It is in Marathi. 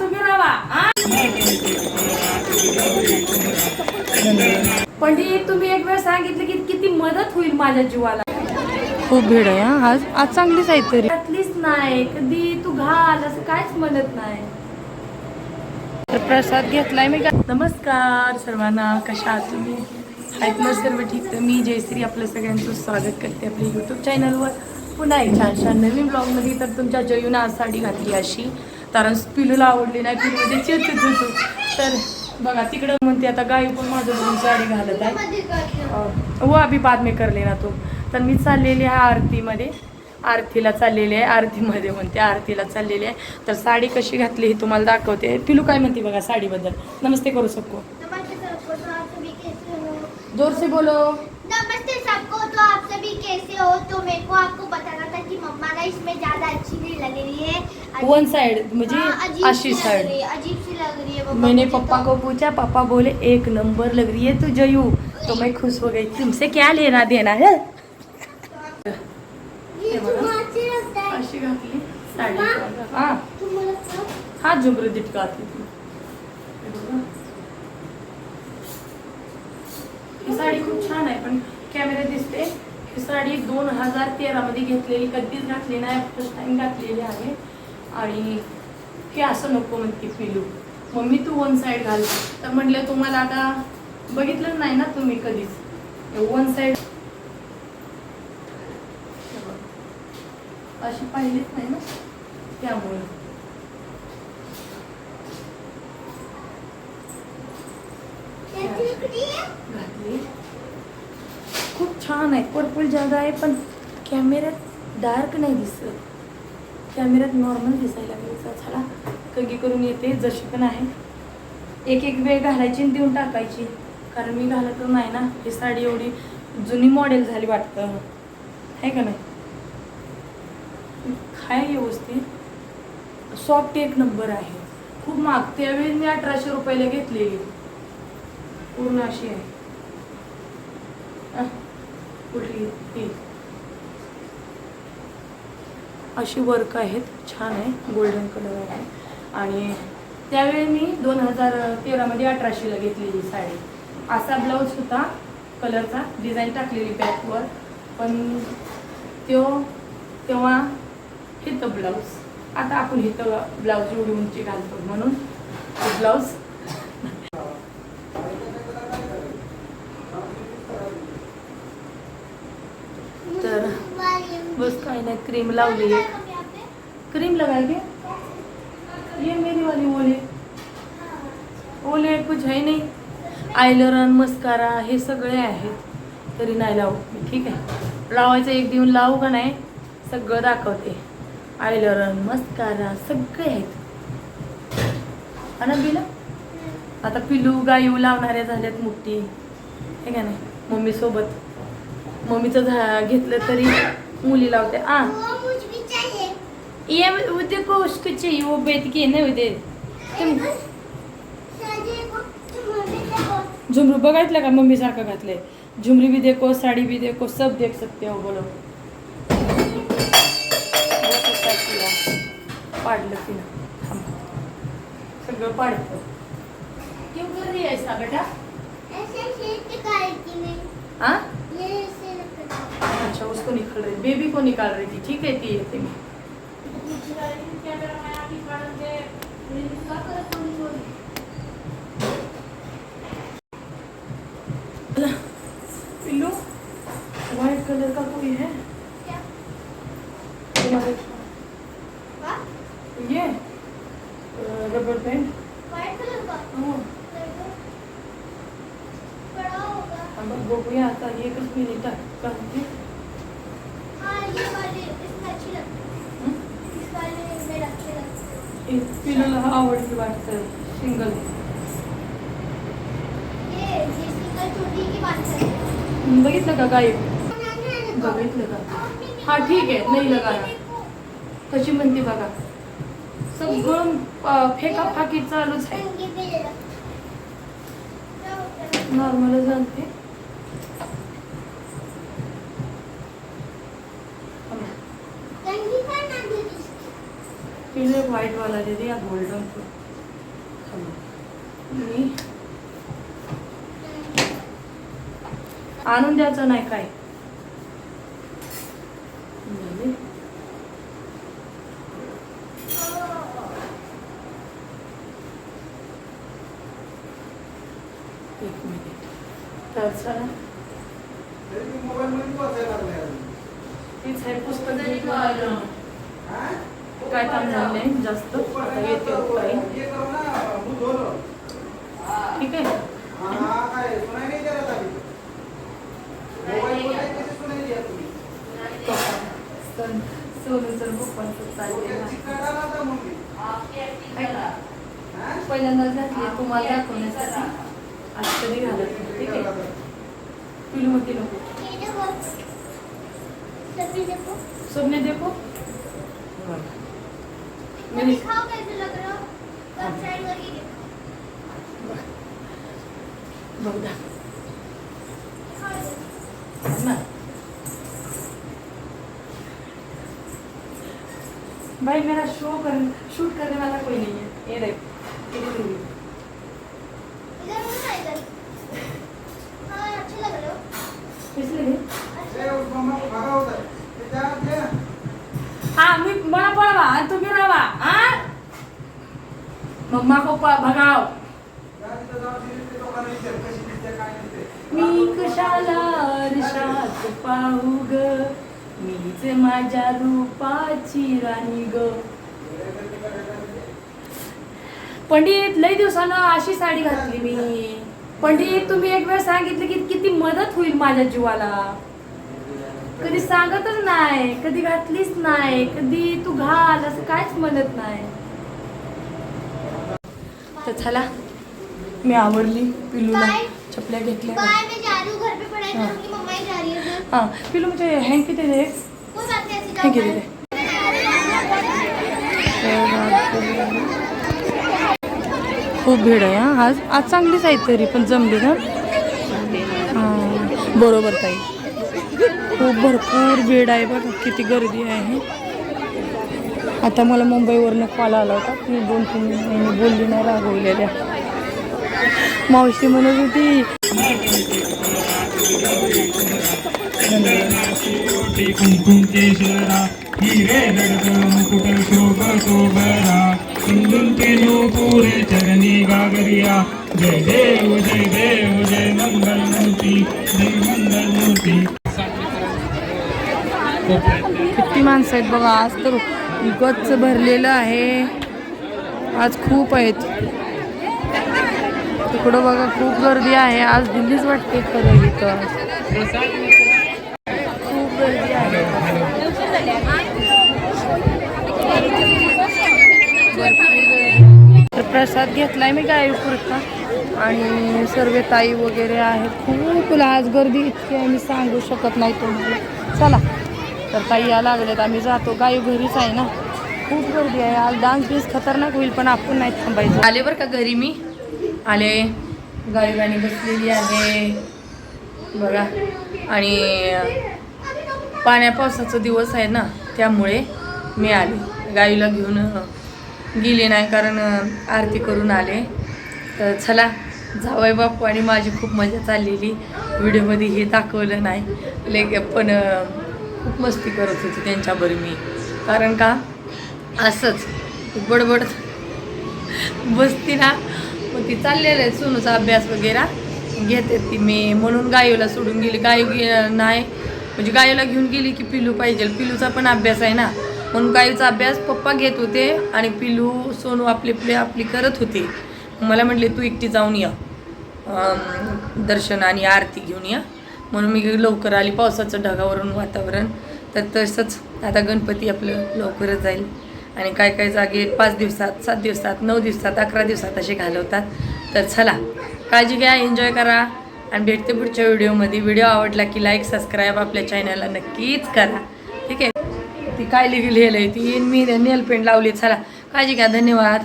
तुम्ही राहा? पंडित तुम्ही एक वेळ सांगितलं की किती मदत होईल माझ्या जीवाला. खूप भीड आहे हा. आज आज चांगलीच आहे तरी. त्यातलीच नाही कधी तू घाल असं काहीच म्हणत नाही. तर प्रसाद घेतलाय मी का? नमस्कार सर्वांना कशा आहात तुम्ही? आहेत ना सर्व ठीक? तर मी जयश्री आपलं सगळ्यांचं स्वागत करते आपल्या यूट्यूब चॅनलवर पुन्हा एक छान छान नवीन ब्लॉगमध्ये तर तुमच्या जयूनं आज साडी घातली अशी. कारण पिलूला आवडली नाही पिलूमध्ये चित होतो. तर बघा तिकडं म्हणते आता गाई पण माझं बघून साडी घालत आहे. वो अभि बाद में कर लेना तो. तर मी चाललेली आहे आरतीमध्ये. आरतीला चाललेली आहे आरतीमध्ये म्हणते आरतीला चाललेली आहे. तर साडी कशी घातली हे तुम्हाला दाखवते. पिलू काय म्हणते बघा साडीबद्दल? नमस्ते करू सबको नमस्ते सबको तो आप सभी कैसे हो जोर से बोलो तो आप सभी कैसे हो? तो मेरे को आपको बताना था कि मम्मा ना इसमें ज्यादा अच्छी नहीं लग रही है। वन साइड म्हणजे अजीब अशी सी लग साइड रही है, अजीब सी लग रही है मम्मा मैंने मुझे पप्पा तो। को पूछा पापा बोले एक नंबर लग रही है तू जयू। तो मैं खुश हो गई तुमसे क्या लेना देना है? ये हे। है अशी घातली साडी हा? है? हा। घातली ती हे. ही साडी खूप छान आहे पण कॅमेरा दिसते. ही साडी दोन हजार तेरामध्ये घेतलेली कधीच घातली नाही फर्स्ट टाइम घातलेली आहे. आणि हे असं नको म्हणते पिलू मम्मी तू वन साईड घाल. तर म्हटलं तुम्हाला आता बघितलं नाही ना तुम्ही कधीच? वन साईड अशी पाहिलीच नाही ना? त्यामुळे? घातली. छान आहे पर्पल जागा आहे पण कॅमेऱ्यात डार्क नाही दिसत. कॅमेऱ्यात नॉर्मल दिसायला मिळतं चला कगी करून येते जशी पण आहे. एक एक वेळ घालायची आणि देऊन टाकायची. कारण मी घालत नाही ना. ही साडी एवढी जुनी मॉडेल झाली वाटतं. आहे का नाही? काय व्यवस्थित? सॉफ्ट एक नंबर आहे. खूप महाग त्यावेळी मी अठराशे रुपयाला घेतलेली. पूर्ण अशी आहे. कुठली अशी वर्क आहेत. छान आहे. गोल्डन कलर आहे. आणि त्यावेळी मी दोन हजार तेरामध्ये अठराशेला घेतलेली साडी. असा ब्लाऊज होता कलरचा डिझाईन टाकलेली बॅकवर पण तो तेव्हा हिथं ब्लाऊज आता आपण हिथं ब्लाऊज एवढी उंची घालतो म्हणून. ब्लाऊज तर बस काही नाही क्रीम लावली आहे. हम यहाँ क्रीम लगाएंगे ये मेरी वाली ओले. ओले कुछ है नाही. आयलरन मस्कारा हे सगळे आहेत. तरी नाही लावू ठीक आहे. लावायचं एक देऊन लावू का नाही? सगळं दाखवते. आयलरन मस्कारा सगळे आहेत. हा ना बिला? आता पिलू गायू लावणाऱ्या झाल्यात मोठी. हे का नाही? मम्मीसोबत मम्मीचं झा घेतलं तरी मुली लावते. आ. ये वो देखो उसको चाहिए वो बैठ के ना उधर तुम झुमरू बघितलं का मम्मी सारखं घातलंय? झुमरी भी देखो साड़ी भी देखो सब देख सकते हो बोलो. पाडलं थांब. सगळं पाडतं. क्यों कर रही है ऐसा बेटा? ऐसे मैं है अच्छा उसको निकाल रही बेबी को निकाल रही थी ठीक है मी पिल्लू व्हाइट कलर का कोई है? क्या? तुम्हारे ये रबर बैंड व्हाइट कलर का? हम बघूया आता एकच हाँ इसमें अच्छी लगती है? आवडती वाटतं सिंगल ये ये सिंगल छोटी की बात कर रहे बघितलं का गायब बघितलं का? हा ठीक आहे नाही लगाया कशी म्हणते बघा. सगळं अं, फेका फाकी चालूच आहे. नॉर्मल जाणते तिने व्हाईट वाला दे दिया गोल्डन मी? आणून द्यायचं नाही काय. एक मिनिट. तर चला तीच आहे पुस्तक घेऊन काय काम झालंय जास्त. आता येते काही ठीक आहे? सोनू सर पप्पांचं चाललंय ना. पहिल्यांदाच घातली तुम्हाला दाखवण्यासाठी. आज कधी घालत नाही. ठीक आहे? पिलू सबने देखो. हो? भाई मेरा शो कर शूट करने वाला कोई नहीं है। ये देख। मम्मा को प- मी कशाला रिशात पाहू ग? मीच माझ्या रूपाची राणी ग. पंडित लई दिवसानं अशी साडी घातली मी. पंडित तुम्ही एक वेळ सांगितलं की किती मदत होईल माझ्या जीवाला. कधी सांगतच नाही कधी घातलीच नाही कधी तू घाल असं काहीच म्हणत नाही. तर चला मी आवडली पिलूला. चपल्या घेतल्या बाय मैं जा रही हूँ घर पे पढ़ाई हाँ। करूंगी मम्मा ही जा रही है उधर। हा पिलू मुझे हँग किती दे हँग किती बाय। दे खूप भीड आहे हा आज आज चांगलीच आहे तरी पण जमली ना हा, बरोबर ताई खूप भरपूर भीड आहे बघा किती गर्दी आहे आता मला मुंबईवरनं कॉल आला होता मी दोन तीन महिने बोलली नाही रागवलेल्या मावशी म्हणत होती चरणी गागरिया जय देव जय देव जय मंगल मूर्ती जय मंगल मूर्ती किती माणसं आहेत बघा आज तर गच्च भरलेलं आहे. आज खूप आहेत. तिकडं बघा खूप गर्दी आहे. आज दिल्लीच वाटते खरं इथं. खूप गर्दी आहे. तर प्रसाद घेतलाय मी गायपूरचा आणि सर्व ताई वगैरे आहेत. खूप आज गर्दी इतकी आहे मी सांगू शकत नाही तुम्हाला. चला. तर ताई या लागल्यात आम्ही जातो. गायू घरीच आहे ना. खूप गर्दी आहे. आज डान्स बीस खतरनाक होईल पण आपण नाही थांबायचं. आले बरं का घरी मी? आले. गाडी गाणी बसलेली आहे. बघा. आणि पाण्या पावसाचा दिवस आहे ना त्यामुळे मी आले. गाईला घेऊन गेले नाही कारण आरती करून आले. तर चला जावई बापू आणि माझी खूप मजा चाललेली. व्हिडिओमध्ये हे दाखवलं नाही. लेक पण खूप मस्ती करत होती त्यांच्यावर मी. कारण का? असंच बडबड बसती ना. मग ती चाललेलं आहे सोनूचा अभ्यास वगैरे. घेते ती मी. म्हणून गायूला सोडून गेली. गायू गे- नाही. म्हणजे गायूला घेऊन गेली की पिलू पाहिजे. पिलूचा पण अभ्यास आहे ना. म्हणून गायूचा अभ्यास पप्पा घेत होते आणि पिलू सोनू आपली आपली आपली करत होते. मला म्हटले तू एकटी जाऊन या. दर्शन आणि आरती घेऊन या. म्हणून मी लवकर आली. पावसाचं ढगावरून वातावरण. तर तसंच आता गणपती आपलं लवकरच जाईल. आणि काय काय जागे पाच दिवसात सात दिवसात नऊ दिवसात अकरा दिवसात असे घालवतात. तर चला काळजी घ्या एन्जॉय करा. आणि भेटते पुढच्या व्हिडिओमध्ये. व्हिडिओ आवडला की लाईक सबस्क्राईब आपल्या चॅनलला नक्कीच करा. ठीक आहे? ती काय लिहिलेलं आहे? ती मी नेल पेंट लावली. चला काळजी घ्या. धन्यवाद.